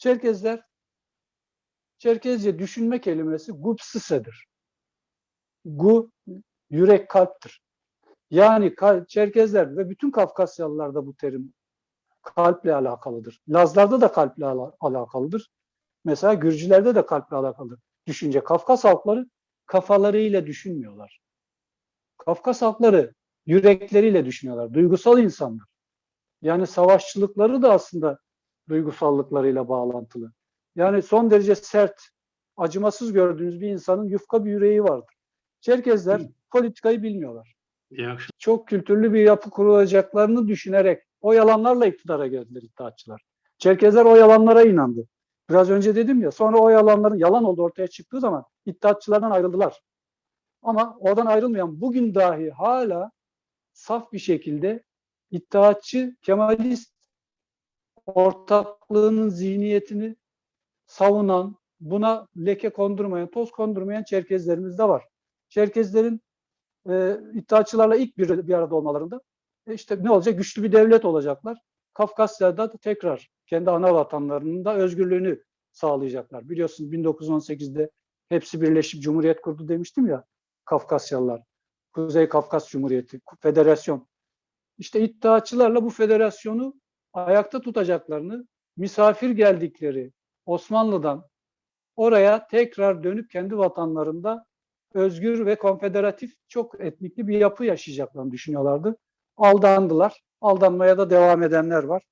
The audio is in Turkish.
Çerkezler Çerkezce düşünme kelimesi gupsısedir. Gu yürek kalptir. Yani Çerkezler ve bütün Kafkasyalılarda bu terim kalple alakalıdır. Lazlarda da kalple ala- alakalıdır. Mesela Gürcülerde de kalple alakalıdır. Düşünce Kafkas halkları kafalarıyla düşünmüyorlar. Kafkas halkları yürekleriyle düşünüyorlar. Duygusal insanlar. Yani savaşçılıkları da aslında duygusallıklarıyla bağlantılı. Yani son derece sert, acımasız gördüğünüz bir insanın yufka bir yüreği vardır. Çerkezler Hı. politikayı bilmiyorlar. İyi. Çok kültürlü bir yapı kurulacaklarını düşünerek o yalanlarla iktidara geldiler iddiatçılar. Çerkezler o yalanlara inandı. Biraz önce dedim ya sonra o yalanların yalan olduğu ortaya çıktığı zaman iddiatçılardan ayrıldılar. Ama oradan ayrılmayan bugün dahi hala saf bir şekilde iddiatçı, Kemalist ortaklığının zihniyetini savunan, buna leke kondurmayan, toz kondurmayan Çerkezlerimiz de var. Çerkezlerin e, iddiatçılarla ilk bir, bir arada olmalarında e, işte ne olacak? Güçlü bir devlet olacaklar. Kafkasya'da da tekrar kendi ana vatanlarının da özgürlüğünü sağlayacaklar. Biliyorsunuz 1918'de hepsi birleşip cumhuriyet kurdu demiştim ya Kafkasyalılar. Kuzey Kafkas Cumhuriyeti, federasyon. İşte iddiaçılarla bu federasyonu ayakta tutacaklarını, misafir geldikleri Osmanlı'dan oraya tekrar dönüp kendi vatanlarında özgür ve konfederatif çok etnikli bir yapı yaşayacaklarını düşünüyorlardı. Aldandılar. Aldanmaya da devam edenler var.